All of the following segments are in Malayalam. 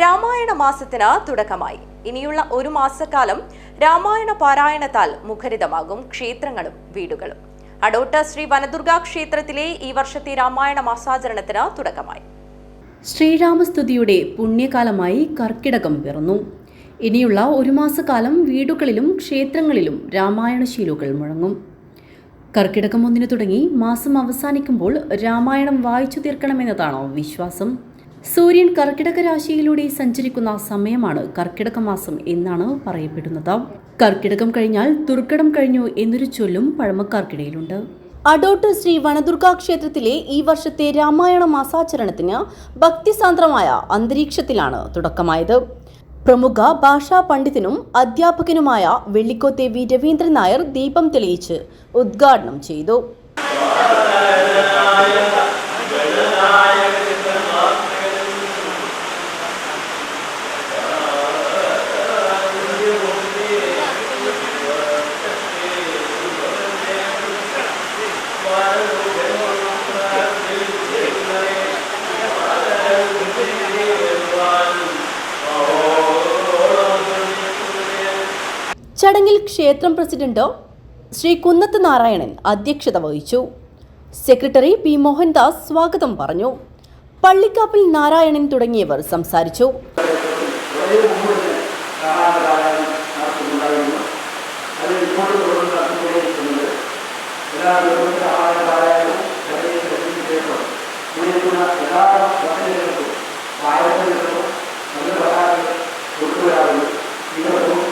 രാമായണ മാസത്തിന് തുടക്കമായി. ഇനിയുള്ള ഒരു മാസക്കാലം രാമായണ പാരായണത്താൽ മുഖരിതമാകും ക്ഷേത്രങ്ങളും വീടുകളും. അടോട്ട് ശ്രീ വനദുർഗാ ക്ഷേത്രത്തിലെ ഈ വർഷത്തെ രാമായണ മാസാചരണത്തിന് തുടക്കമായി. ശ്രീരാമസ്തുതിയുടെ പുണ്യകാലമായി കർക്കിടകം പിറന്നു. ഇനിയുള്ള ഒരു മാസക്കാലം വീടുകളിലും ക്ഷേത്രങ്ങളിലും രാമായണശീലുകൾ മുഴങ്ങും. കർക്കിടകം ഒന്നിനു തുടങ്ങി മാസം അവസാനിക്കുമ്പോൾ രാമായണം വായിച്ചു തീർക്കണമെന്നതാണോ വിശ്വാസം. സൂര്യൻ കർക്കിടക രാശിയിലൂടെ സഞ്ചരിക്കുന്ന സമയമാണ് കർക്കിടക മാസം എന്നാണ് പറയപ്പെടുന്നത്. കർക്കിടകം കഴിഞ്ഞാൽ ദുർഘടം കഴിഞ്ഞു എന്നൊരു ചൊല്ലും പഴമക്കാർക്കിടയിലുണ്ട്. അടോട്ട് ശ്രീ വനദുർഗാ ക്ഷേത്രത്തിലെ ഈ വർഷത്തെ രാമായണ മാസാചരണത്തിന് ഭക്തിസാന്ദ്രമായ അന്തരീക്ഷത്തിലാണ് തുടക്കമായത്. പ്രമുഖ ഭാഷാ പണ്ഡിതനും അധ്യാപകനുമായ വെള്ളിക്കോത്തെ വി രവീന്ദ്രൻ നായർ ദീപം തെളിയിച്ച് ഉദ്ഘാടനം ചെയ്തു. ചടങ്ങിൽ ക്ഷേത്രം പ്രസിഡന്റ് ശ്രീ കുന്നത്ത് നാരായണൻ അധ്യക്ഷത വഹിച്ചു. സെക്രട്ടറി പി മോഹൻദാസ് സ്വാഗതം പറഞ്ഞു. പള്ളിക്കാപ്പിൽ നാരായണൻ തുടങ്ങിയവർ സംസാരിച്ചു. വളരെ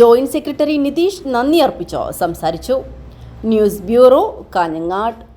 ജോയിന്റ് സെക്രട്ടറി നിതീഷ് നന്ദി അർപ്പിച്ചോ. സംസാരിച്ചു. News bureau Kanhangad.